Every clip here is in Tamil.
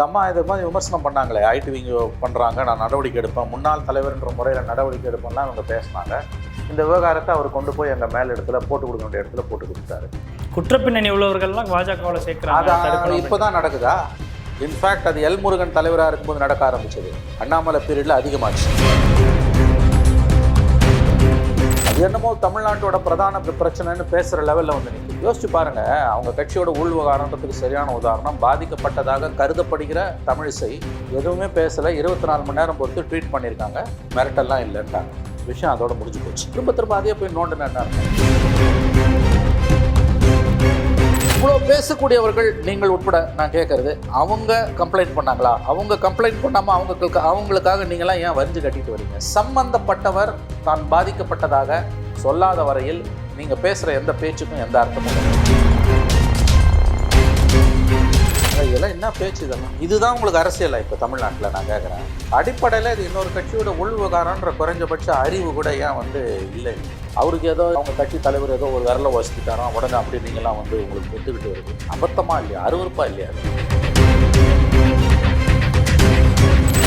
இந்த அம்மா இது மாதிரி விமர்சனம் பண்ணாங்களே ஐடி விங்க பண்ணுறாங்க நான் நடவடிக்கை எடுப்பேன் முன்னாள் தலைவர்ன்ற முறையில் நடவடிக்கை எடுப்பேன்லாம் இவங்க பேசினாங்க. இந்த விவகாரத்தை அவர் கொண்டு போய் எங்கள் மேல் இடத்துல போட்டு கொடுக்க வேண்டிய இடத்துல போட்டு கொடுத்தாரு குற்றப்பின்னணி உள்ளவர்கள்லாம் பாஜகவில் சேர்க்கிறாங்க. அது தடுக்கணும் இப்போ தான் நடக்குதா? இன்ஃபேக்ட் அது எல் முருகன் தலைவராக இருக்கும்போது நடக்க ஆரம்பிச்சது. அண்ணாமலை பீரியடில் அதிகமாச்சு. அது என்னமோ தமிழ்நாட்டோட பிரதான பிரச்சனைன்னு பேசுகிற லெவலில் வந்து நீங்கள் யோசிச்சு பாருங்க அவங்க கட்சியோட உள்விவகாரன்றதுக்கு சரியான உதாரணம் பாதிக்கப்பட்டதாக கருதப்படுகிற தமிழிசை எதுவுமே பேசலை. இருபத்தி நாலு மணி நேரம் பொறுத்து ட்வீட் பண்ணியிருக்காங்க மிரட்டெல்லாம் இல்லைன்ட்டாங்க. விஷயம் அதோட முடிஞ்சு போச்சு. திரும்ப திரும்ப அதே போய் நோண்டுனா என்ன இவ்வளோ பேசக்கூடியவர்கள் நீங்கள் உட்பட நான் கேட்கறது அவங்க கம்ப்ளைண்ட் பண்ணாங்களா? அவங்க கம்ப்ளைண்ட் பண்ணாமல் அவங்களுக்கு அவங்களுக்காக நீங்களாம் ஏன் வரிஞ்சு கட்டிட்டு வரீங்க? சம்பந்தப்பட்டவர் தான் பாதிக்கப்பட்டதாக சொல்லாத வரையில் நீங்கள் பேசுகிற எந்த பேச்சுக்கும் எந்த அர்த்தமும் இதெல்லாம் என்ன பேச்சு இதெல்லாம்? இதுதான் உங்களுக்கு அரசியலா இப்போ தமிழ்நாட்டில் நான் கேட்குறேன். அடிப்படையில் இது இன்னொரு கட்சியோட உள் விவகாரன்ற குறைஞ்சபட்ச அறிவு கூட ஏன் வந்து இல்லை? அவருக்கு ஏதோ அவங்க கட்சி தலைவர் ஏதோ ஒரு விரல வசதிக்காரன் உடனே அப்படி நீங்களாம் வந்து உங்களுக்கு ஒத்துக்கிட்டு வருது. அபத்தமா இல்லையா? அருவருப்பா இல்லையா?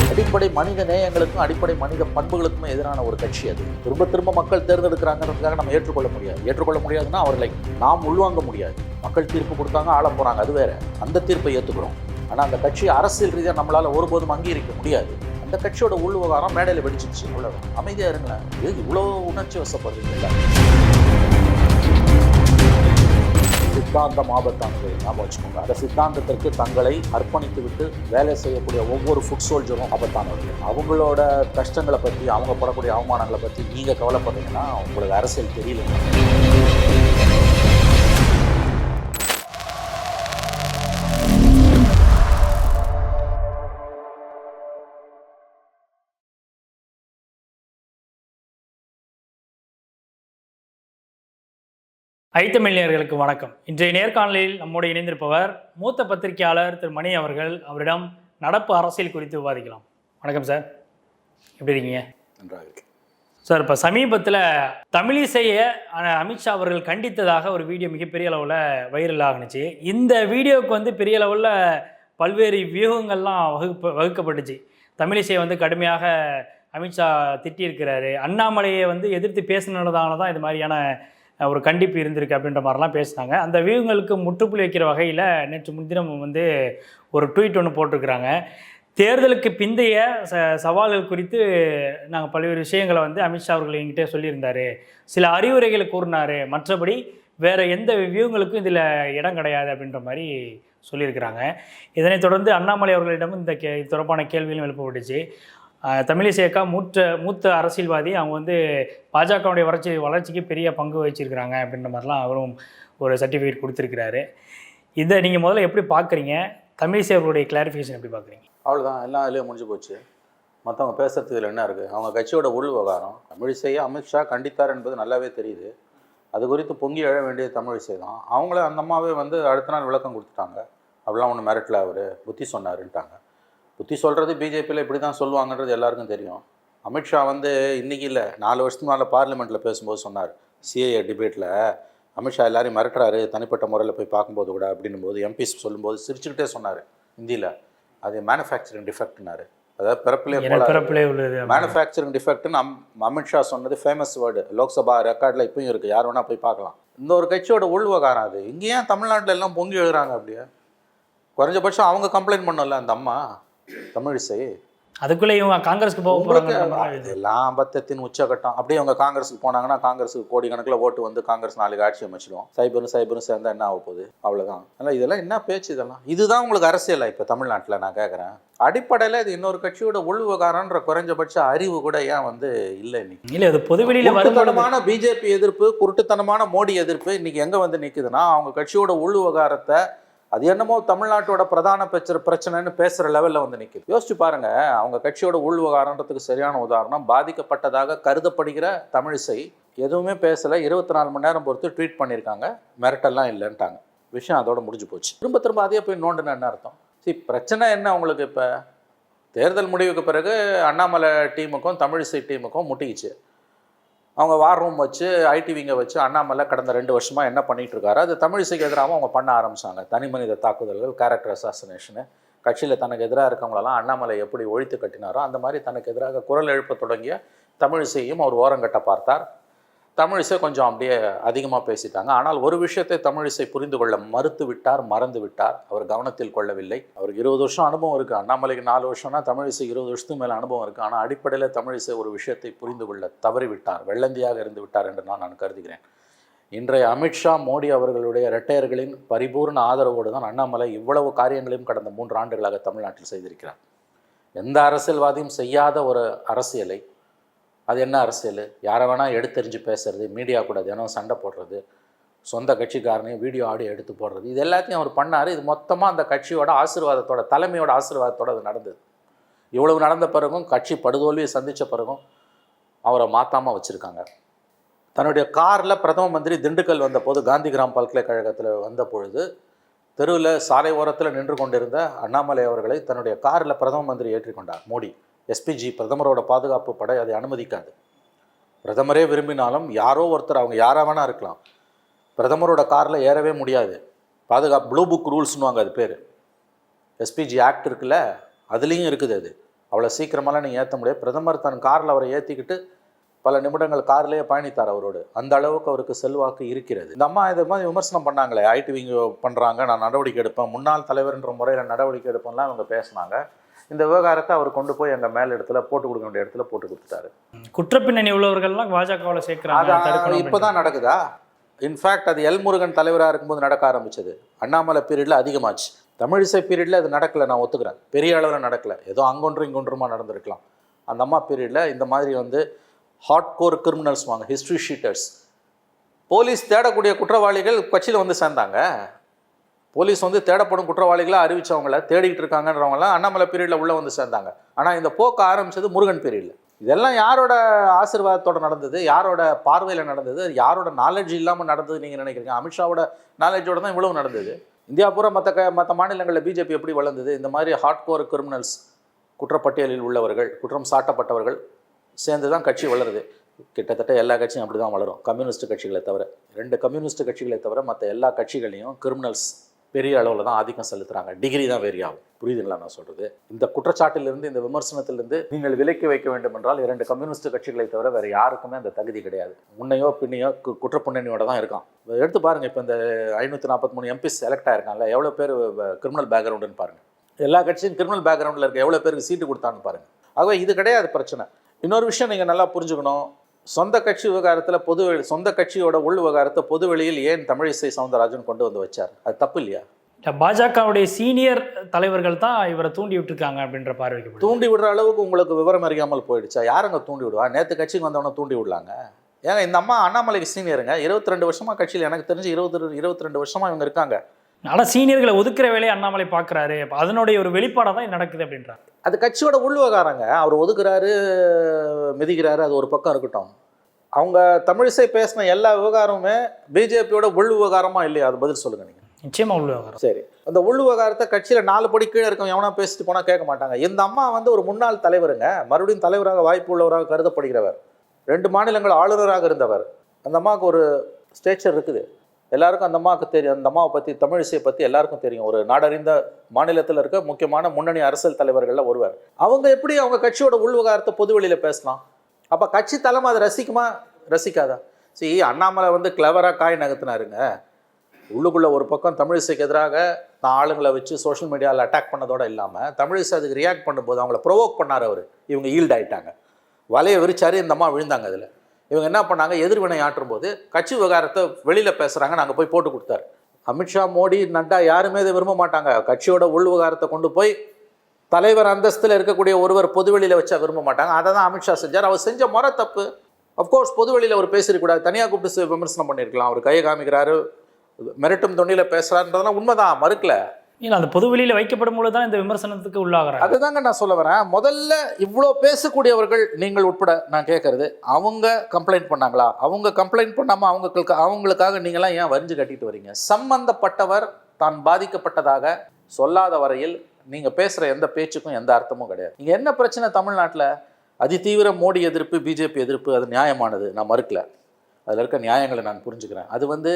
அடிப்படை மனித நேயங்களுக்கும் அடிப்படை மனித பண்புகளுக்கும் எதிரான ஒரு கட்சி அது. திரும்ப திரும்ப மக்கள் தேர்ந்தெடுக்கிறாங்கிறதுக்காக நம்ம ஏற்றுக்கொள்ள முடியாது. ஏற்றுக்கொள்ள முடியாதுன்னா அவர்களை நாம் உள்வாங்க முடியாது. மக்கள் தீர்ப்பு கொடுத்தாங்க ஆள போறாங்க. அது வேற. அந்த தீர்ப்பை ஏற்றுக்கிறோம் ஆனால் அந்த கட்சி அரசியல் ரீதியாக நம்மளால ஒருபோதும் அங்கீகரிக்க முடியாது. அந்த கட்சியோட உள் விவகாரம் மேடையில் வெடிச்சிருச்சு. அவ்வளோதான் அமைதியாக இருங்களேன். இது இவ்வளோ உணர்ச்சி வசப்படுறீங்கல்ல? சித்தாந்தம் ஆபத்தானது. ஞாபகம் வச்சுக்கோங்க. அந்த சித்தாந்தத்திற்கு தங்களை அர்ப்பணித்து விட்டு வேலை செய்யக்கூடிய ஒவ்வொரு ஃபுட் சோல்ஜரும் ஆபத்தானவர்கள். அவங்களோட கஷ்டங்களை பற்றி அவங்க படக்கூடிய அவமானங்களை பற்றி நீங்கள் கவலைப்படுறீங்கன்னா உங்களுக்கு அரசியல் தெரியல ஐத்தமிழியர்களுக்கு வணக்கம். இன்றைய நேர்காணலில் நம்மோடு இணைந்திருப்பவர் மூத்த பத்திரிகையாளர் திரு மணி அவர்கள். அவரிடம் நடப்பு அரசியல் குறித்து விவாதிக்கலாம். வணக்கம் சார். எப்படி இருக்கீங்க? நன்றாக இருக்கு சார் இப்போ சமீபத்தில் தமிழிசையை அமித்ஷா அவர்கள் கண்டித்ததாக ஒரு வீடியோ மிகப்பெரிய அளவில் வைரல் ஆகுனுச்சு. இந்த வீடியோவுக்கு வந்து பெரிய அளவில் பல்வேறு வியூகங்கள்லாம் வகுப்பு வகுக்கப்பட்டுச்சு. தமிழிசையை வந்து கடுமையாக அமித்ஷா திட்டியிருக்கிறாரு. அண்ணாமலையை வந்து எதிர்த்து பேசினதால தான் இது மாதிரியான ஒரு கண்டிப்பு இருந்திருக்கு அப்படின்ற மாதிரிலாம் பேசினாங்க. அந்த வியூங்களுக்கு முற்றுப்புள்ளி வைக்கிற வகையில் நேற்று முன்தினம் வந்து ஒரு ட்வீட் ஒன்று போட்டிருக்கிறாங்க. தேர்தலுக்கு பிந்தைய ச சவால்கள் குறித்து நாங்கள் பல்வேறு விஷயங்களை வந்து அமித்ஷா அவர்கள் என்கிட்ட சொல்லியிருந்தார். சில அறிவுரைகளை கூறினார். மற்றபடி வேறு எந்த வியூங்களுக்கும் இதில் இடம் கிடையாது அப்படின்ற மாதிரி சொல்லியிருக்கிறாங்க. இதனைத் தொடர்ந்து அண்ணாமலை அவர்களிடம் இந்த கே தொடர்பான கேள்விகளும் எழுப்பப்பட்டுச்சு. தமிழிசை அக்கா மூத்த மூத்த அரசியல்வாதி. அவங்க வந்து பாஜகவுடைய வளர்ச்சி வளர்ச்சிக்கு பெரிய பங்கு வகிச்சிருக்கிறாங்க அப்படின்ற மாதிரிலாம் அவரும் ஒரு சர்டிஃபிகேட் கொடுத்துருக்கிறாரு. இதை நீங்கள் முதல்ல எப்படி பார்க்குறீங்க? தமிழிசை அவர்களுடைய கிளாரிஃபிகேஷன் எப்படி பார்க்குறீங்க? அவ்வளோதான் எல்லாம் அதுலேயே முடிஞ்சு போச்சு. மற்றவங்க பேசுறது இதில் என்ன இருக்குது அவங்க கட்சியோட உள் விவகாரம். தமிழிசையை அமித்ஷா கண்டித்தார் என்பது நல்லாவே தெரியுது. அது குறித்து பொங்கி எழ வேண்டிய தமிழிசை தான். அவங்கள அந்த அம்மாவே வந்து அடுத்த நாள் விளக்கம் கொடுத்துட்டாங்க. அப்படிலாம் ஒன்று மிரட்டல அவர் புத்தி சொன்னாருன்ட்டாங்க. புத்தி சொல்கிறது பிஜேபியில் இப்படி தான் சொல்லுவாங்கன்றது எல்லாருக்கும் தெரியும். அமித்ஷா வந்து இன்றைக்கி இல்லை நாலு வருஷத்துக்கு மேலே பார்லிமெண்ட்டில் பேசும்போது சொன்னார் சிஏஏ டிபேட்டில் அமித்ஷா எல்லாரையும் மிரட்டுறாரு தனிப்பட்ட முறையில் போய் பார்க்கும்போது கூட அப்படின்னும் போது எம்பிஸ் சொல்லும்போது சிரிச்சுக்கிட்டே சொன்னார் ஹிந்தியில். அது மேனுஃபேக்சரிங் டிஃபெக்ட்னாரு அதாவது பிறப்பிலே பிறப்பிலே உள்ளது மேனுஃபேக்சரிங் டிஃபெக்ட்னு அம் அமித்ஷா சொன்னது ஃபேமஸ் வேர்டு லோக்சபா ரெக்கார்டில் இப்பயும் இருக்குது யார் வேணால் போய் பார்க்கலாம். இந்த ஒரு கட்சியோட உள் விவகாரம் அது. இங்கே ஏன் தமிழ்நாட்டில் எல்லாம் பொங்கி எழுதுறாங்க அப்படியே. குறைஞ்சபட்சம் அவங்க கம்ப்ளைண்ட் பண்ணல அந்த அம்மா. தமிழிசை அதுக்குள்ளே இவங்க காங்கிரஸ்க்கு போக இதெல்லாம் அபத்தத்தின் உச்சகட்டம். அப்படியே அவங்க காங்கிரஸுக்கு போனாங்கன்னா காங்கிரஸுக்கு கோடிக்கணக்கில் ஓட்டு வந்து காங்கிரஸ் நாளைக்கு ஆட்சி அமைச்சிடும். சைபரும் சைபரும் சேர்ந்தா என்ன ஆக போகுது? அவ்வளோதான் ஆனால் இதெல்லாம் என்ன பேச்சு இதெல்லாம்? இதுதான் உங்களுக்கு அரசியலா இப்போ தமிழ்நாட்டில் நான் கேட்குறேன் அடிப்படையில் இது இன்னொரு கட்சியோட உள் விவகாரன்ற குறைஞ்சபட்ச அறிவு கூட ஏன் வந்து இல்லை இன்னைக்கு? இல்லை அது பொதுவெளியில் குருட்டுத்தனமான பிஜேபி எதிர்ப்பு குருட்டுத்தனமான மோடி எதிர்ப்பு இன்னைக்கு எங்க வந்து நிக்குதுன்னா அவங்க கட்சியோட உள் விவகாரத்தை அது என்னமோ தமிழ்நாட்டோட பிரதான பிரச்சனை பிரச்சனைன்னு பேசுகிற லெவலில் வந்து நிக்குது. யோசிச்சு பாருங்க அவங்க கட்சியோட உள்வகாரன்றதுக்கு சரியான உதாரணம் பாதிக்கப்பட்டதாக கருதப்படுகிற தமிழிசை எதுவுமே பேசலை இருபத்தி நாலு மணி நேரம் பொறுத்து ட்வீட் பண்ணியிருக்காங்க மிரட்டெல்லாம் இல்லைன்ட்டாங்க. விஷயம் அதோட முடிஞ்சு போச்சு. திரும்ப திரும்ப அதே போய் நோண்டுன என்ன அர்த்தம்? சரி பிரச்சனை என்ன உங்களுக்கு இப்போ? தேர்தல் முடிவுக்கு பிறகு அண்ணாமலை டீமுக்கும் தமிழிசை டீமுக்கும் முட்டிக்கிச்சு. அவங்க வார் ரூம் வச்சு ஐடிவிங்க வச்சு அண்ணாமலை கடந்த ரெண்டு வருஷமாக என்ன பண்ணிட்டு இருக்காரு? அது தமிழிசைக்கு எதிராக அவங்க பண்ண ஆரம்பிச்சாங்க. தனி மனித தாக்குதல்கள் கேரக்டர் அசாசினேஷனு கட்சியில் தனக்கு எதிராக இருக்கவங்களெல்லாம் அண்ணாமலை எப்படி ஒழித்து கட்டினாரோ அந்த மாதிரி தனக்கு எதிராக குரல் எழுப்ப தொடங்கிய தமிழிசையும் அவர் ஓரங்கட்ட பார்த்தார். தமிழிசை கொஞ்சம் அப்படியே அதிகமாக பேசிட்டாங்க. ஆனால் ஒரு விஷயத்தை தமிழிசை புரிந்து கொள்ள மறுத்து விட்டார் மறந்து விட்டார். அவர் கவனத்தில் கொள்ளவில்லை. அவருக்கு இருபது வருஷம் அனுபவம் இருக்குது அண்ணாமலைக்கு நாலு வருஷம்னா தமிழிசை இருபது வருஷத்துக்கு மேலே அனுபவம் இருக்குது ஆனால் அடிப்படையில் தமிழிசை ஒரு விஷயத்தை புரிந்து கொள்ள தவறிவிட்டார். வெள்ளந்தியாக இருந்து விட்டார் என்று நான் நான் கருதுகிறேன். இன்றைய அமித்ஷா மோடி அவர்களுடைய இரட்டையர்களின் பரிபூர்ண ஆதரவோடு தான் அண்ணாமலை இவ்வளவு காரியங்களையும் கடந்த மூன்று ஆண்டுகளாக தமிழ்நாட்டில் செய்திருக்கிறார். எந்த அரசியல்வாதியும் செய்யாத ஒரு அரசியலை அது என்ன அரசியல்? யாரை வேணால் எடுத்தெறிஞ்சு பேசுறது மீடியா கூட தினம் சண்டை போடுறது சொந்த கட்சிக்காரனையும் வீடியோ ஆடியோ எடுத்து போடுறது. இது எல்லாத்தையும் அவர் பண்ணார். இது மொத்தமாக அந்த கட்சியோட ஆசீர்வாதத்தோட தலைமையோட ஆசீர்வாதத்தோட அது நடந்தது. இவ்வளவு நடந்த பிறகும் கட்சி படுதோல்வியை சந்தித்த பிறகும் அவரை மாற்றாமல் வச்சுருக்காங்க. தன்னுடைய காரில் பிரதம மந்திரி திண்டுக்கல் வந்தபோது காந்திகிராம் பல்கலைக்கழகத்தில் வந்த பொழுது தெருவில் சாலை ஓரத்தில் நின்று கொண்டிருந்த அண்ணாமலை அவர்களை தன்னுடைய காரில் பிரதம மந்திரி ஏற்றிக்கொண்டார் மோடி. எஸ்பிஜி பிரதமரோட பாதுகாப்பு படை அதை அனுமதிக்காது. பிரதமரே விரும்பினாலும் யாரோ ஒருத்தர் அவங்க யாராக வேணா இருக்கலாம். பிரதமரோட காரில் ஏறவே முடியாது. பாதுகாப்பு ப்ளூ புக் ரூல்ஸ்னுவாங்க அது பேர். எஸ்பிஜி ஆக்ட் இருக்குல்ல அதுலேயும் இருக்குது அது. அவ்வளோ சீக்கிரமெல்லாம் நீங்கள் ஏற்ற முடியாது. பிரதமர் தன் காரில் அவரை ஏற்றிக்கிட்டு பல நிமிடங்கள் கார்லேயே பயணித்தார் அவரோடு. அந்த அளவுக்கு அவருக்கு செல்வாக்கு இருக்கிறது. இந்த அம்மா இது மாதிரி விமர்சனம் பண்ணாங்களே ஐடி விங்க பண்ணுறாங்க நான் நடவடிக்கை எடுப்பேன் முன்னாள் தலைவர்ன்ற முறையில் நடவடிக்கை எடுப்பேன்லாம் அவங்க பேசினாங்க. இந்த விவகாரத்தை அவர் கொண்டு போய் எங்கள் மேல் இடத்துல போட்டு கொடுக்க வேண்டிய இடத்துல போட்டு கொடுத்துட்டாரு. குற்றப்பின்னணி உள்ளவர்கள்லாம் பாஜகவில் சேர்க்கிறாங்க இப்போ தான் நடக்குதா? இன்ஃபேக்ட் அது எல் முருகன் தலைவராக இருக்கும்போது நடக்க ஆரம்பிச்சது. அண்ணாமலை பீரியடில் அதிகமாச்சு. தமிழிசை பீரியடில் அது நடக்கலை நான் ஒத்துக்கிறேன். பெரிய அளவில் நடக்கலை. ஏதோ அங்கொன்றும் இங்கொன்றுமா நடந்திருக்கலாம். அந்த அம்மா பீரியடில் இந்த மாதிரி வந்து ஹாட் கோர் கிரிமினல்ஸ் வாங்க ஹிஸ்ட்ரி ஷீட்டர்ஸ் போலீஸ் தேடக்கூடிய குற்றவாளிகள் கட்சியில் வந்து சேர்ந்தாங்க. போலீஸ் வந்து தேடப்படும் குற்றவாளிகளை அறிவிச்சவங்கள தேடிக்கிட்டு இருக்காங்கன்றவங்களாம் அண்ணாமலை பீரியடில் உள்ளே வந்து சேர்ந்தாங்க. ஆனால் இந்த போக்கு ஆரம்பிச்சது முருகன் பீரியடில். இதெல்லாம் யாரோட ஆசீர்வாதத்தோட நடந்தது? யாரோட பார்வையில் நடந்தது? யாரோட நாலேஜ் இல்லாமல் நடந்தது நீங்கள் நினைக்கிறீங்க? அமித்ஷாவோட நாலேஜோட தான் இவ்வளவு நடந்தது. இந்தியா பூரா மற்ற க மற்ற மாநிலங்களில் பிஜேபி எப்படி வளர்ந்தது? இந்த மாதிரி ஹார்ட் கோர் கிரிமினல்ஸ் குற்றப்பட்டியலில் உள்ளவர்கள் குற்றம் சாட்டப்பட்டவர்கள் சேர்ந்து தான் கட்சி வளருது. கிட்டத்தட்ட எல்லா கட்சியும் அப்படி தான் வளரும். கம்யூனிஸ்ட் கட்சிகளை தவிர ரெண்டு கம்யூனிஸ்ட் கட்சிகளை தவிர மற்ற எல்லா கட்சிகளையும் கிரிமினல்ஸ் பெரிய அளவில் தான் ஆதிக்கம் செலுத்துகிறாங்க டிகிரி தான் வேரி ஆகும். புரியுதுங்களா நான் சொல்கிறது இந்த குற்றச்சாட்டிலிருந்து இந்த விமர்சனத்திலிருந்து நீங்கள் விலக்கி வைக்க வேண்டும் என்றால் இரண்டு கம்யூனிஸ்ட் கட்சிகளை தவிர வேறு யாருக்குமே அந்த தகுதி கிடையாது. முன்னையோ பின்னையோ கு- குற்றப்புண்ணணியோட தான் இருக்கான். இதை எடுத்து பாருங்கள் இப்போ இந்த ஐநூற்றி நாற்பத்தி மூணு எம்பிஸ் செலக்ட் ஆயிருக்காங்கல்ல எவ்வளோ பேர் கிரிமினல் பேக்ரவுண்டுன்னு பாருங்கள் எல்லா கட்சியும் கிரிமினல் பேக்ரவுண்டில் இருக்க எவ்வளோ பேருக்கு சீட்டு கொடுத்தான்னு பாருங்கள் ஆகவே இது கிடையாது பிரச்சனை. இன்னொரு விஷயம் நீங்கள் நல்லா புரிஞ்சுக்கணும். சொந்த கட்சி விவகாரத்தில் பொது சொந்த கட்சியோட உள் விவகாரத்தை பொது வெளியில் ஏன் தமிழிசை சவுந்தரராஜன் கொண்டு வந்து வச்சார்? அது தப்பு இல்லையா? பாஜகவுடைய சீனியர் தலைவர்கள் தான் இவரை தூண்டி விட்டுருக்காங்க அப்படின்ற பார்வைக்கு தூண்டி விடுற அளவுக்கு உங்களுக்கு விவரம் அறியாமல் போயிடுச்சா? யாருங்க தூண்டி விடுவா? நேற்று கட்சிக்கு வந்தவன தூண்டி விடலாங்க. ஏங்க இந்த அம்மா அண்ணாமலைக்கு சீனியருங்க. இருபத்தி ரெண்டு வருஷமா கட்சியில் எனக்கு தெரிஞ்சு இருபத்தி இருபத்தி ரெண்டு வருஷமா இவங்க இருக்காங்க. ஆனால் சீனியர்களை ஒதுக்குற வேலையை அண்ணாமலை பார்க்குறாரு. அதனுடைய ஒரு வெளிப்பாடாக தான் நடக்குது அப்படின்றாங்க அது கட்சியோட உள் விவகாரங்க அவர் ஒதுக்குறாரு மிதிக்கிறாரு அது ஒரு பக்கம் இருக்கட்டும். அவங்க தமிழிசை பேசின எல்லா விவகாரமுமே பிஜேபியோட உள் விவகாரமா இல்லையா? அது பதில் சொல்லுங்க நீங்க. நிச்சயமா உள்ள விவகாரம் சரி. அந்த உள் விவகாரத்தை கட்சியில் நாலு படி கீழே இருக்கவன் எவனா பேசிட்டு போனால் கேட்க மாட்டாங்க. இந்த அம்மா வந்து ஒரு முன்னாள் தலைவருங்க. மறுபடியும் தலைவராக வாய்ப்பு உள்ளவராக கருதப்படுகிறவர். ரெண்டு மாநிலங்கள் ஆளுநராக இருந்தவர். அந்த அம்மாவுக்கு ஒரு ஸ்டேச்சர் இருக்குது. எல்லாருக்கும் அந்த அம்மாவுக்கு தெரியும் அந்த அம்மாவை பற்றி தமிழிசையை பற்றி எல்லாருக்கும் தெரியும். ஒரு நாடறிந்த மாநிலத்தில் இருக்க முக்கியமான முன்னணி அரசியல் தலைவர்களில் ஒருவர். அவங்க எப்படி அவங்க கட்சியோட உள் விவகாரத்தை பொதுவெளியில் பேசலாம்? அப்போ கட்சி தலைமை அதை ரசிக்குமா? ரசிக்காதா? சரி அண்ணாமலை வந்து கிளவராக காய் நகர்த்தினாருங்க. உள்ளுக்குள்ளே ஒரு பக்கம் தமிழிசைக்கு எதிராக நான் ஆளுங்களை வச்சு சோஷியல் மீடியாவில் அட்டாக் பண்ணதோடு இல்லாமல் தமிழிசை அதுக்கு ரியாக்ட் பண்ணும்போது அவங்கள ப்ரொவோக் பண்ணார் அவர். இவங்க ஈல்ட் ஆகிட்டாங்க வலையை விரிச்சாரு இந்த அம்மா விழுந்தாங்க அதில். இவங்க என்ன பண்ணாங்க? எதிர்வினை ஆற்றும் போது கட்சி விவகாரத்தை வெளியில் பேசுகிறாங்க நாங்கள் போய் போட்டு கொடுத்தாரு. அமித்ஷா மோடி நட்டா யாருமே இதை விரும்ப மாட்டாங்க. கட்சியோட உள் விவகாரத்தை கொண்டு போய் தலைவர் அந்தஸ்தில் இருக்கக்கூடிய ஒருவர் பொதுவெளியில் வச்சா விரும்ப மாட்டாங்க. அதை தான் அமித்ஷா செஞ்சார். அவர் செஞ்ச முறை தப்பு. அஃப்கோர்ஸ் பொதுவெளியில் அவர் பேசியிருக்கூடாது தனியாக கூப்பிட்டு விமர்சனம் பண்ணியிருக்கலாம். அவர் கையை காமிக்கிறாரு. மிரட்டும் தொண்டியில் பேசுகிறாருன்றதெல்லாம் உண்மைதான். மறுக்கலை. இல்லை அந்த பொது வெளியில் வைக்கப்படும் பொழுது தான் இந்த விமர்சனத்துக்கு உள்ளாகிறாங்க. அதுதாங்க நான் சொல்ல வரேன். முதல்ல இவ்வளோ பேசக்கூடியவர்கள் நீங்கள் உட்பட நான் கேட்கறது அவங்க கம்ப்ளைண்ட் பண்ணாங்களா? அவங்க கம்ப்ளைண்ட் பண்ணாமல் அவங்களுக்கு அவங்களுக்காக நீங்களாம் ஏன் வரிஞ்சு கட்டிட்டு வரீங்க? சம்பந்தப்பட்டவர் தான் பாதிக்கப்பட்டதாக சொல்லாத வரையில் நீங்கள் பேசுகிற எந்த பேச்சுக்கும் எந்த அர்த்தமும் கிடையாது. இங்கே என்ன பிரச்சனை தமிழ்நாட்டில்? அதிதீவிர மோடி எதிர்ப்பு பிஜேபி எதிர்ப்பு அது நியாயமானது. நான் மறுக்கல. அதில் இருக்க நியாயங்களை நான் புரிஞ்சுக்கிறேன். அது வந்து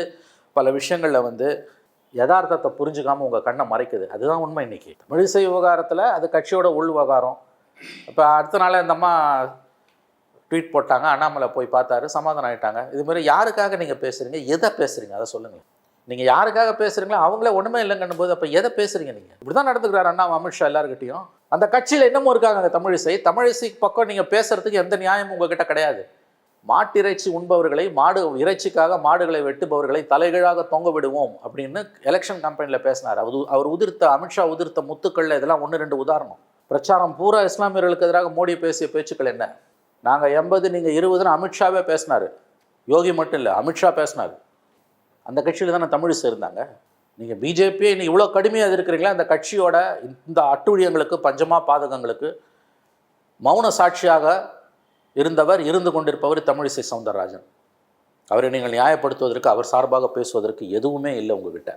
பல விஷயங்களில் வந்து யதார்த்தத்தை புரிஞ்சுக்காமல் உங்கள் கண்ணை மறைக்குது. அதுதான் உண்மை இன்னைக்கு. தமிழிசை விவகாரத்தில் அது கட்சியோட உள் விவகாரம். இப்போ அடுத்த நாள் இந்த அம்மா ட்வீட் போட்டாங்க அண்ணாமலை போய் பார்த்தாரு சமாதானம் ஆகிட்டாங்க இதுமாதிரி யாருக்காக நீங்கள் பேசுகிறீங்க எதை பேசுகிறீங்க அதை சொல்லுங்கள் நீங்கள் யாருக்காக பேசுகிறீங்களோ அவங்களே ஒன்றுமே இல்லைங்கன்னும் போது அப்போ எதை பேசுகிறீங்க நீங்கள் இப்படி தான் நடந்துக்கிறாரு அண்ணா அமித்ஷா எல்லாருக்கிட்டையும் அந்த கட்சியில் என்னமோ இருக்காங்க தமிழிசை. தமிழிசை பக்கம் நீங்கள் பேசுகிறதுக்கு எந்த நியாயமும் உங்ககிட்ட கிடையாது. மாட்டிறைச்சி உண்பவர்களை மாடு இறைச்சிக்காக மாடுகளை வெட்டுபவர்களை தலைகீழாக தொங்க விடுவோம் அப்படின்னு எலெக்ஷன் கம்பெனியில் பேசினார். அவர் அவர் உதிர்த்த அமித்ஷா உதிர்த்த முத்துக்கள் இதெல்லாம் ஒன்று ரெண்டு உதாரணம். பிரச்சாரம் பூரா இஸ்லாமியர்களுக்கு எதிராக மோடி பேசிய பேச்சுக்கள் என்ன? நாங்கள் எண்பது நீங்கள் இருபதுன்னு அமித்ஷாவே பேசினார். யோகி மட்டும் இல்லை அமித்ஷா பேசினார். அந்த கட்சியில் தானே தமிழ் சேர்ந்தாங்க நீங்கள் பிஜேபியை இன்னைக்கு இவ்வளோ கடுமையாக இருக்கிறீங்களா அந்த கட்சியோட இந்த அட்டுழியங்களுக்கு பஞ்சமா பாதகங்களுக்கு மௌன சாட்சியாக இருந்தவர் இருந்து கொண்டிருப்பவர் தமிழிசை சவுந்தரராஜன். அவரை நீங்கள் நியாயப்படுத்துவதற்கு அவர் சார்பாக பேசுவதற்கு எதுவுமே இல்லை உங்ககிட்ட.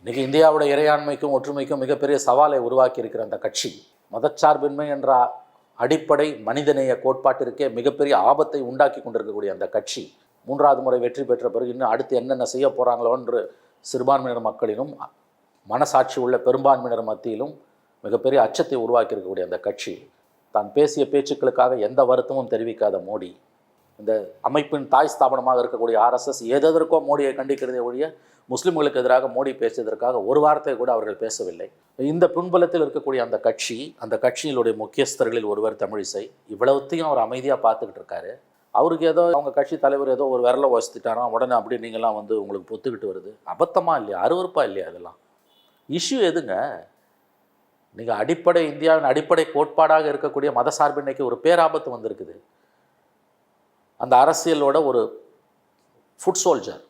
இன்றைக்கி இந்தியாவோட இறையாண்மைக்கும் ஒற்றுமைக்கும் மிகப்பெரிய சவாலை உருவாக்கி இருக்கிற அந்த கட்சி மதச்சார்பின்மை என்ற அடிப்படை மனிதநேய கோட்பாட்டிற்கே மிகப்பெரிய ஆபத்தை உண்டாக்கி கொண்டிருக்கக்கூடிய அந்த கட்சி மூன்றாவது முறை வெற்றி பெற்ற பிறகு இன்னும் அடுத்து என்னென்ன செய்ய போகிறாங்களோ என்று சிறுபான்மையினர் மக்களிலும் மனசாட்சி உள்ள பெரும்பான்மையினர் மத்தியிலும் மிகப்பெரிய அச்சத்தை உருவாக்கி இருக்கக்கூடிய அந்த கட்சி. தான் பேசிய பேச்சுக்களுக்காக எந்த வருத்தமும் தெரிவிக்காத மோடி. இந்த அமைப்பின் தாய் ஸ்தாபனமாக இருக்கக்கூடிய ஆர்எஸ்எஸ் ஏதெதற்கோ மோடியை கண்டிக்கிறதே ஒழிய முஸ்லீம்களுக்கு எதிராக மோடி பேசியதற்காக ஒரு வார்த்தை கூட அவர்கள் பேசவில்லை. இந்த பின்புலத்தில் இருக்கக்கூடிய அந்த கட்சி அந்த கட்சியினுடைய முக்கியஸ்தர்களில் ஒருவர் தமிழிசை இவ்வளவுத்தையும் அவர் அமைதியாக பார்த்துக்கிட்டு இருக்காரு. அவருக்கு ஏதோ அவங்க கட்சி தலைவர் ஏதோ ஒரு விரலை வசித்துட்டாராம் உடனே அப்படி நீங்களாம் வந்து உங்களுக்கு பொத்துக்கிட்டு வருது. அபத்தமாக இல்லையா? அருவறுப்பாக இல்லையா அதெல்லாம் இஷ்யூ எதுங்க? நீங்கள் அடிப்படை இந்தியாவின் அடிப்படை கோட்பாடாக இருக்கக்கூடிய மதசார்பின்மைக்கு ஒரு பேராபத்து வந்திருக்குது. அந்த அரசியலோட ஒரு ஃபுட் சோல்ஜர்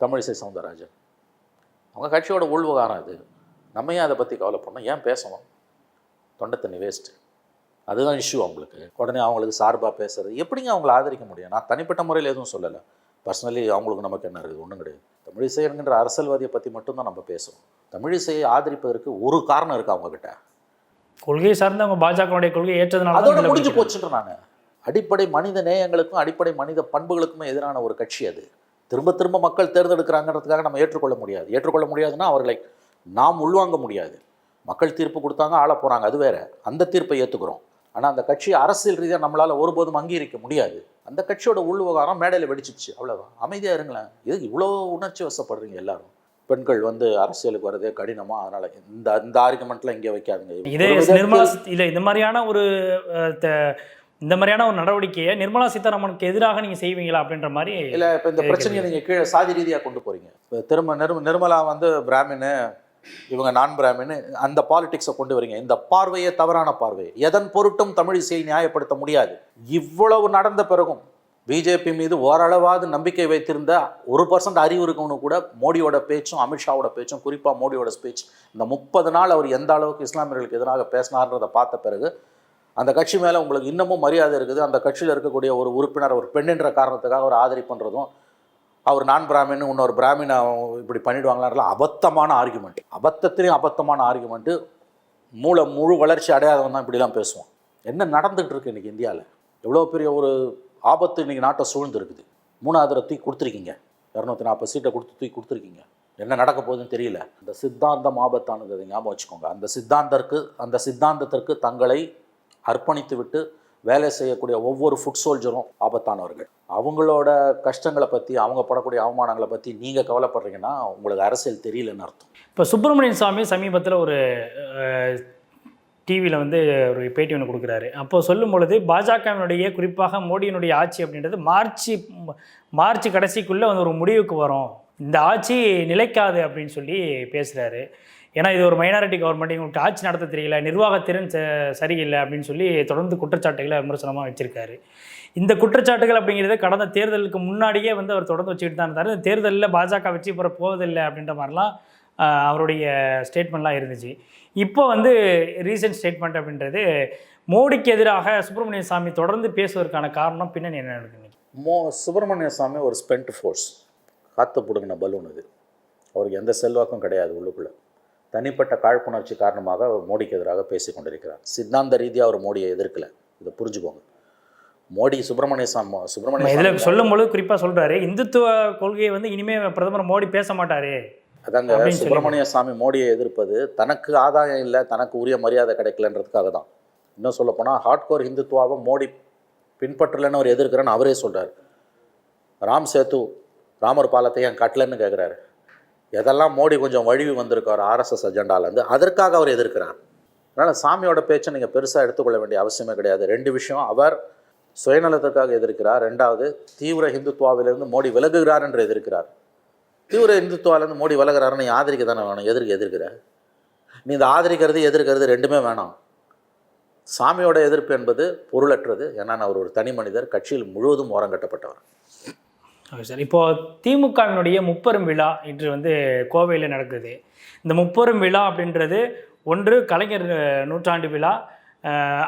தமிழிசை சவுந்தரராஜன். அவங்க கட்சியோட உள்வகாரம் அது. நம்ம ஏன் அதை பற்றி கவலைப்படணும் ஏன் பேசணும்? தொண்டை தண்ணி வேஸ்ட்டு அதுதான் இஷ்யூ அவங்களுக்கு. உடனே அவங்களுக்கு சார்பாக பேசுறது. எப்படிங்க அவங்கள ஆதரிக்க முடியும்? நான் தனிப்பட்ட முறையில் எதுவும் சொல்லலை. பர்சனலி அவங்களுக்கு நமக்கு என்ன இருக்குது? ஒன்றும் கிடையாது. தமிழிசை என்கின்ற அரசியல்வாதியை பற்றி மட்டும்தான் நம்ம பேசுவோம் தமிழிசையை ஆதரிப்பதற்கு ஒரு காரணம் இருக்குது அவங்கக்கிட்ட கொள்கை சார்ந்து அவங்க பாஜகவுடைய கொள்கையை ஏற்றதுனால அதோட முடிஞ்சு போச்சுன்ற நான். அடிப்படை மனித நேயங்களுக்கும் அடிப்படை மனித பண்புகளுக்குமே எதிரான ஒரு கட்சி அது. திரும்ப திரும்ப மக்கள் தேர்ந்தெடுக்கிறாங்கன்றதுக்காக நம்ம ஏற்றுக்கொள்ள முடியாது. ஏற்றுக்கொள்ள முடியாதுன்னா அவர்களை நாம் உள்வாங்க முடியாது. மக்கள் தீர்ப்பு கொடுத்தாங்க ஆள போகிறாங்க அது வேற. அந்த தீர்ப்பை ஏற்றுக்கிறோம் ஆனால் அந்த கட்சி அரசியல் ரீதியாக நம்மளால் ஒருபோதும் அங்கீகரிக்க முடியாது. அந்த கட்சியோட உள் விவகாரம் மேடையில் வெடிச்சிச்சு அவ்வளோதான் அமைதியாக இருங்களேன். எதுக்கு இவ்வளோ உணர்ச்சி வசப்படுறீங்க எல்லாரும்? பெண்கள் வந்து அரசியலுக்கு வரதே கடினமா? அதனால் இந்த இந்த ஆர்குமெண்ட்லாம் இங்கே வைக்காதுங்க. இதே நிர்மலா இல்ல இந்த மாதிரியான ஒரு இந்த மாதிரியான ஒரு நடவடிக்கையை நிர்மலா சீதாராமனுக்கு எதிராக நீங்க செய்வீங்களா அப்படின்ற மாதிரி இல்லை இப்போ இந்த. பிரச்சனையை நீங்கள் கீழே சாதி ரீதியாக கொண்டு போகிறீங்க இப்போ திரும்ப நிர்ம நிர்மலா வந்து பிராமின்னு இவங்க நான் பிராமின்னு அந்த பாலிடிக்ஸை கொண்டு வரீங்க. இந்த பார்வையே தவறான பார்வை. எதன் பொருட்டும் தமிழிசையை நியாயப்படுத்த முடியாது. இவ்வளவு நடந்த பிறகும் பிஜேபி மீது ஓரளவாவது நம்பிக்கை வைத்திருந்த ஒரு பர்சன்ட் அறிவு இருக்கவனு கூட மோடியோட பேச்சும் அமித்ஷாவோட பேச்சும் குறிப்பாக மோடியோட ஸ்பீச் இந்த முப்பது நாள் அவர் எந்த அளவுக்கு இஸ்லாமியர்களுக்கு எதிராக பேசினார்ன்றதை பார்த்த பிறகு அந்த கட்சி மேலே உங்களுக்கு இன்னமும் மரியாதை இருக்குது. அந்த கட்சியில் இருக்கக்கூடிய ஒரு உறுப்பினர் ஒரு பெண்ணுன்ற காரணத்துக்காக அவர் ஆதரி பண்ணுறதும் அவர் நான் பிராமின் இன்னொரு பிராமின் இப்படி பண்ணிடுவாங்களான்றலாம் அபத்தமான ஆர்குமெண்ட் அபத்தத்திலையும் அபத்தமான ஆர்குமெண்ட்டு மூளை முழு வளர்ச்சி அடையாதவன் தான் இப்படிலாம் பேசுவான். என்ன நடந்துகிட்டு இருக்கு இன்றைக்கி இந்தியாவில் எவ்வளோ பெரிய ஒரு ஆபத்து இன்றைக்கி நாட்டை சூழ்ந்துருக்குது. மூணாவது தூக்கி கொடுத்துருக்கீங்க. இரநூத்தி நாற்பது சீட்டை கொடுத்து தூக்கி கொடுத்துருக்கீங்க. என்ன நடக்க போகுதுன்னு தெரியல. அந்த சித்தாந்தம் ஆபத்தானது ஞாபகம் வச்சுக்கோங்க. அந்த சித்தாந்தத்திற்கு அந்த சித்தாந்தத்திற்கு தங்களை அர்ப்பணித்து விட்டு வேலை செய்யக்கூடிய ஒவ்வொரு ஃபுட் சோல்ஜரும் ஆபத்தானவர்கள். அவங்களோட கஷ்டங்களை பற்றி அவங்க படக்கூடிய அவமானங்களை பற்றி நீங்கள் கவலைப்படுறீங்கன்னா உங்களுக்கு அரசியல் தெரியலன்னு அர்த்தம். இப்போ சுப்பிரமணியன் சாமி சமீபத்தில் ஒரு டிவியில் வந்து ஒரு பேட்டி ஒன்று கொடுக்குறாரு. அப்போ சொல்லும் பொழுது பாஜகவினுடைய குறிப்பாக மோடியினுடைய ஆட்சி அப்படின்றது மார்ச் மார்ச் கடைசிக்குள்ளே வந்து ஒரு முடிவுக்கு வரும். இந்த ஆட்சி நிலைக்காது அப்படின்னு சொல்லி பேசுகிறாரு ஏன்னா இது ஒரு மைனாரிட்டி கவர்மெண்ட் இவங்களுக்கு ஆட்சி நடத்த தெரியல நிர்வாகத்திறன் ச சரியில்லை அப்படின்னு சொல்லி தொடர்ந்து குற்றச்சாட்டுகளை விமர்சனமாக வச்சிருக்காரு. இந்த குற்றச்சாட்டுகள் அப்படிங்கிறது கடந்த தேர்தலுக்கு முன்னாடியே வந்து அவர் தொடர்ந்து வச்சுக்கிட்டு தான் இருந்தார். இந்த தேர்தலில் பாஜக வெற்றி பெற போவதில்லை அப்படின்ற மாதிரிலாம் அவருடைய ஸ்டேட்மெண்ட்லாம் இருந்துச்சு. இப்போ வந்து ரீசன்ட் ஸ்டேட்மெண்ட் அப்படின்றது மோடிக்கு எதிராக சுப்பிரமணிய சாமி தொடர்ந்து பேசுவதற்கான காரணம் பின்னணி என்ன இருக்கு மோ சுப்பிரமணிய சாமி ஒரு ஸ்பெண்ட் ஃபோர்ஸ் காத்து பிடுங்கின பலூன் இது அவருக்கு எந்த செல்வாக்கும் கிடையாது உள்ளுக்குள்ளே. தனிப்பட்ட காழ்ப்புணர்ச்சி காரணமாக அவர் மோடிக்கு எதிராக பேசி கொண்டிருக்கிறார். சித்தாந்த ரீதியாக அவர் மோடியை எதிர்க்கல. இதை புரிஞ்சுக்கோங்க. மோடி சுப்பிரமணிய சாமி சுப்பிரமணிய இதில் சொல்லும்பொழுது குறிப்பாக சொல்கிறாரு இந்துத்துவ கொள்கையை வந்து இனிமேல் பிரதமர் மோடி பேச மாட்டார். அதாங்க சுப்பிரமணிய சாமி மோடியை எதிர்ப்பது தனக்கு ஆதாயம் இல்லை தனக்கு உரிய மரியாதை கிடைக்கலன்றதுக்காக தான். இன்னும் சொல்ல போனால் ஹார்ட்கோர் ஹிந்துத்துவாவை மோடி பின்பற்றலைன்னு அவர் எதிர்க்கிறேன்னு அவரே சொல்றாரு. ராம் சேத்து ராமர் பாலத்தை ஏன் கட்டலன்னு கேட்குறாரு எதெல்லாம் மோடி கொஞ்சம் வழிவு வந்திருக்கார் ஆர்எஸ்எஸ் அஜெண்டாலேருந்து அதற்காக அவர் எதிர்க்கிறார். அதனால் சாமியோட பேச்சை நீங்கள் பெருசாக எடுத்துக்கொள்ள வேண்டிய அவசியமே கிடையாது. ரெண்டு விஷயம் அவர் சுயநலத்திற்காக எதிர்க்கிறார். ரெண்டாவது தீவிர ஹிந்துத்துவாவிலிருந்து மோடி விலகுகிறார் என்று எதிர்க்கிறார். தீவிர இந்துத்துவாலேருந்து மோடி விலகிறாருன்னு நீ ஆதரிக்க தானே வேணும்? எதிர்க்க எதிர்க்கிற? நீ இந்த ஆதரிக்கிறது எதிர்க்கிறது ரெண்டுமே வேணாம். சாமியோட எதிர்ப்பு என்பது பொருளற்றது. ஏன்னா அவர் ஒரு தனி மனிதர் கட்சியில் முழுவதும் ஓரங்கட்டப்பட்டவர் ஓகே சார். இப்போது திமுகவினுடைய முப்பெரும் விழா இன்று வந்து கோவையில் நடக்குது. இந்த முப்பெரும் விழா அப்படின்றது ஒன்று கலைஞர் நூற்றாண்டு விழா.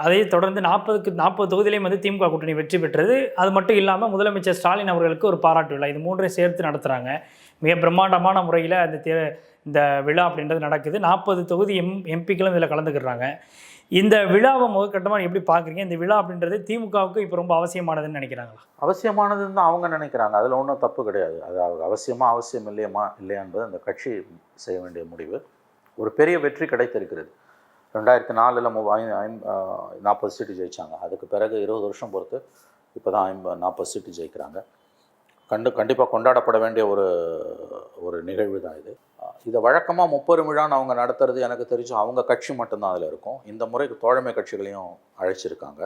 அதை தொடர்ந்து நாற்பதுக்கு நாற்பது தொகுதியிலையும் வந்து திமுக கூட்டணி வெற்றி பெற்றது. அது மட்டும் இல்லாமல் முதலமைச்சர் ஸ்டாலின் அவர்களுக்கு ஒரு பாராட்டு விழா. இது மூன்றையும் சேர்த்து நடத்துகிறாங்க மிக பிரம்மாண்டமான முறையில் அந்த தே இந்த விழா அப்படின்றது நடக்குது. நாற்பது தொகுதி எம் எம்பிக்களும் இதில் கலந்துக்கிறாங்க இந்த விழாவை முதற்கட்டமாக எப்படி பார்க்குறீங்க? இந்த விழா அப்படின்றது திமுகவுக்கு இப்போ ரொம்ப அவசியமானதுன்னு நினைக்கிறாங்களா? அவசியமானதுன்னு தான் அவங்க நினைக்கிறாங்க. அதில் ஒன்றும் தப்பு கிடையாது. அது அவசியமாக அவசியம் இல்லையமா இல்லையா என்பது அந்த கட்சி செய்ய வேண்டிய முடிவு. ஒரு பெரிய வெற்றி கிடைத்திருக்கிறது. ரெண்டாயிரத்தி நாலில் நாற்பது சீட்டு ஜெயித்தாங்க அதுக்கு பிறகு இருபது வருஷம் பொறுத்து இப்போ தான் ஐம்ப நாற்பது சீட்டு ஜெயிக்கிறாங்க. கண்டு கண்டிப்பாக கொண்டாடப்பட வேண்டிய ஒரு ஒரு நிகழ்வு தான் இது. இதை வழக்கமாக முப்பது விழான்னு அவங்க நடத்துறது எனக்கு தெரிஞ்சு அவங்க கட்சி மட்டும்தான் அதில் இருக்கும். இந்த முறைக்கு தோழமை கட்சிகளையும் அழைச்சிருக்காங்க.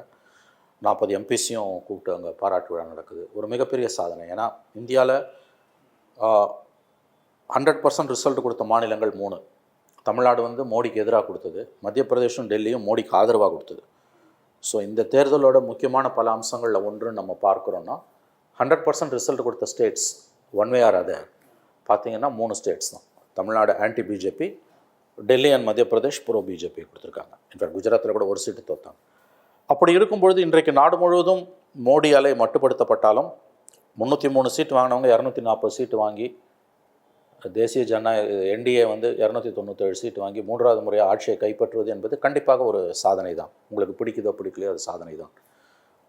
நாற்பது எம்பிசியும் கூப்பிட்டு அங்கே பாராட்டு விழா நடக்குது. ஒரு மிகப்பெரிய சாதனை. ஏன்னா இந்தியாவில் ஹண்ட்ரட் பர்சன்ட் ரிசல்ட் கொடுத்த மாநிலங்கள் மூணு. தமிழ்நாடு வந்து மோடிக்கு எதிராக கொடுத்தது. மத்திய பிரதேஷும் டெல்லியும் மோடிக்கு ஆதரவாக கொடுத்தது. ஸோ இந்த தேர்தலோட முக்கியமான பல அம்சங்களில் ஒன்று நம்ம பார்க்குறோன்னா ஹண்ட்ரட் பர்சன்ட் ரிசல்ட் கொடுத்த states one way or other பார்த்தீங்கன்னா மூணு ஸ்டேட்ஸ் தான். Tamil Nadu anti BJP Delhi and Madhya Pradesh pro BJP கொடுத்துருக்காங்க. இன்ஃபேக்ட் குஜராத்தில் கூட ஒரு சீட்டு தோத்தாங்க. அப்படி இருக்கும்பொழுது இன்றைக்கு நாடு முழுவதும் மோடி அலை மட்டுப்படுத்தப்பட்டாலும் முந்நூற்றி மூணு சீட்டு வாங்கினவங்க இரநூத்தி நாற்பது சீட்டு வாங்கி தேசிய ஜனநாயக என்டிஏ வந்து இரநூத்தி தொண்ணூற்றேழு சீட்டு வாங்கி மூன்றாவது முறையாக ஆட்சியை கைப்பற்றுவது என்பது கண்டிப்பாக ஒரு சாதனை தான் உங்களுக்கு பிடிக்குதோ பிடிக்கலையோ அது சாதனை தான்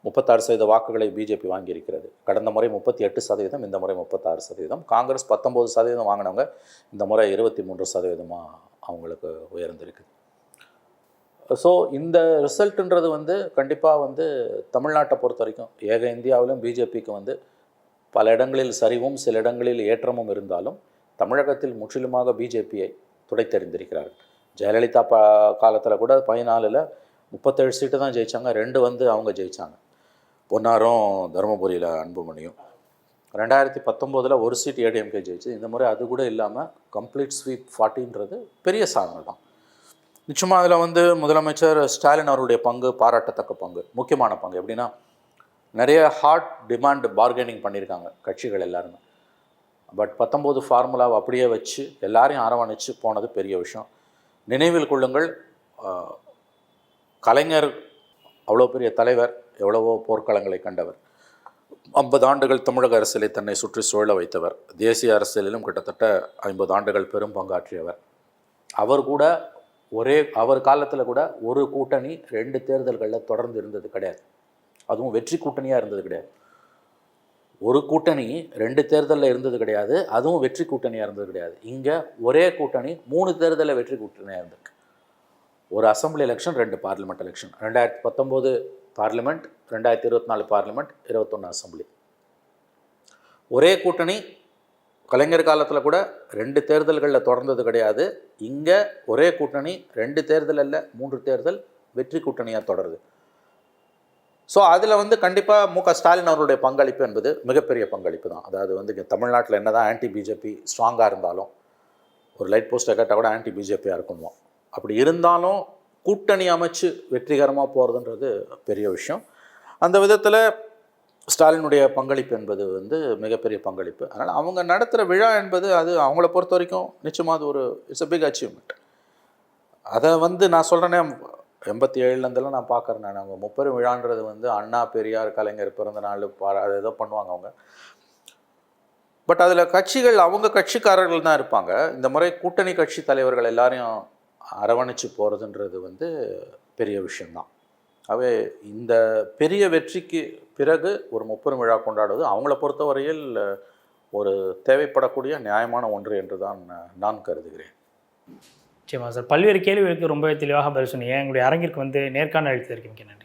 முப்பத்தாறு சதவீத வாக்குகளை பிஜேபி வாங்கியிருக்கிறது. கடந்த முறை முப்பத்தி எட்டு சதவீதம் இந்த முறை முப்பத்தாறு சதவீதம். காங்கிரஸ் பத்தொம்போது சதவீதம் வாங்கினவங்க இந்த முறை இருபத்தி மூன்று சதவீதமாக அவங்களுக்கு உயர்ந்திருக்கு. ஸோ இந்த ரிசல்ட்டுன்றது வந்து கண்டிப்பாக வந்து தமிழ்நாட்டை பொறுத்த வரைக்கும் ஏக இந்தியாவிலும் பிஜேபிக்கு வந்து பல இடங்களில் சரிவும் சில இடங்களில் ஏற்றமும் இருந்தாலும் தமிழகத்தில் முற்றிலுமாக பிஜேபியை துடைத்தெறிந்திருக்கிறார்கள். ஜெயலலிதா பா காலத்தில் கூட பதினாலில் முப்பத்தேழு சீட்டு தான் ஜெயித்தாங்க ரெண்டு வந்து அவங்க ஜெயித்தாங்க பொன்னாரும் தருமபுரியில் அன்புமணியும் ரெண்டாயிரத்தி பத்தொம்போதில் ஒரு சீட் ஏடிஎம்கே ஜெயிச்சு இந்த முறை அது கூட இல்லாமல் கம்ப்ளீட் ஸ்வீப் ஃபார்ட்டின்றது பெரிய சாதனை தான். நிச்சயமாக அதில் வந்து முதலமைச்சர் ஸ்டாலின் அவருடைய பங்கு பாராட்டத்தக்க பங்கு முக்கியமான பங்கு. எப்படின்னா நிறைய ஹார்ட் டிமாண்ட் பார்கெனிங் பண்ணியிருக்காங்க கட்சிகள் எல்லாருமே. பட் பத்தொம்போது ஃபார்முலாவை அப்படியே வச்சு எல்லாரையும் அரவணைச்சு போனது பெரிய விஷயம். நினைவில் கொள்ளுங்கள் கலைஞர் அவ்வளோ பெரிய தலைவர் எவ்வளவோ போர்க்களங்களை கண்டவர். ஐம்பது ஆண்டுகள் தமிழக அரசியலை தன்னை சுற்றி சுழல வைத்தவர். தேசிய அரசியலிலும் கிட்டத்தட்ட ஐம்பது ஆண்டுகள் பெரும் பங்காற்றியவர். அவர் கூட ஒரே அவர் காலத்தில் கூட ஒரு கூட்டணி ரெண்டு தேர்தல்களில் தொடர்ந்து இருந்தது கிடையாது. அதுவும் வெற்றி கூட்டணியாக இருந்தது கிடையாது. ஒரு கூட்டணி ரெண்டு தேர்தலில் இருந்தது கிடையாது. அதுவும் வெற்றி கூட்டணியாக இருந்தது கிடையாது. இங்கே ஒரே கூட்டணி மூணு தேர்தலில் வெற்றி கூட்டணியாக இருந்திருக்கு. ஒரு அசம்பிளி எலெக்ஷன் ரெண்டு பார்லிமெண்ட் எலெக்ஷன். ரெண்டாயிரத்தி பத்தொம்போது பார்லிமெண்ட் ரெண்டாயிரத்தி இருபத்தி நாலு பார்லிமெண்ட் இருபத்தொன்று அசம்பிளி. ஒரே கூட்டணி கலைஞர் காலத்தில் கூட ரெண்டு தேர்தல்களில் தொடர்ந்தது கிடையாது. இங்கே ஒரே கூட்டணி ரெண்டு தேர்தல் அல்ல மூன்று தேர்தல் வெற்றி கூட்டணியாக தொடருது. ஸோ அதில் வந்து கண்டிப்பாக மு க ஸ்டாலின் அவருடைய பங்களிப்பு என்பது மிகப்பெரிய பங்களிப்பு தான். அதாவது வந்து இங்கே தமிழ்நாட்டில் என்ன தான் ஆன்டி பிஜேபி ஸ்ட்ராங்காக இருந்தாலும் ஒரு லைட் போஸ்ட்டை கேட்டால் கூட ஆன்டி பிஜேபியாக இருக்கணும் அப்படி இருந்தாலும் கூட்டணி அமைச்சு வெற்றிகரமாக போகிறதுன்றது பெரிய விஷயம். அந்த விதத்தில் ஸ்டாலினுடைய பங்களிப்பு என்பது வந்து மிகப்பெரிய பங்களிப்பு. அதனால் அவங்க நடத்துகிற விழா என்பது அது அவங்கள பொறுத்த வரைக்கும் நிச்சயமாக அது ஒரு இட்ஸ் அ பிக் அச்சீவ்மெண்ட் அதை வந்து நான் சொல்கிறேனே எண்பத்தி ஏழுலேருந்தெல்லாம் நான் பார்க்குறேன் நான். அவங்க முப்பெரும் விழான்றது வந்து அண்ணா பெரியார் கலைஞர் பிறந்த நாள் பாரா அது ஏதோ பண்ணுவாங்க அவங்க. பட் அதில் கட்சிகள் அவங்க கட்சிக்காரர்கள் தான் இருப்பாங்க. இந்த முறை கூட்டணி கட்சி தலைவர்கள் எல்லாரையும் அரவணைச்சு போகிறதுன்றது வந்து பெரிய விஷயந்தான் அவை இந்த பெரிய வெற்றிக்கு பிறகு ஒரு முப்பெரும் விழா கொண்டாடுவது அவங்கள பொறுத்தவரையில் ஒரு தேவைப்படக்கூடிய நியாயமான ஒன்று என்று தான் நான் கருதுகிறேன். நிச்சயமா சார். பல்வேறு கேள்விகளுக்கு ரொம்ப தெளிவாக பதில் சொன்னீங்க. எங்களுடைய அரங்கிற்கு வந்து நேர்காணல் அளித்ததற்கு மிக்க நன்றி.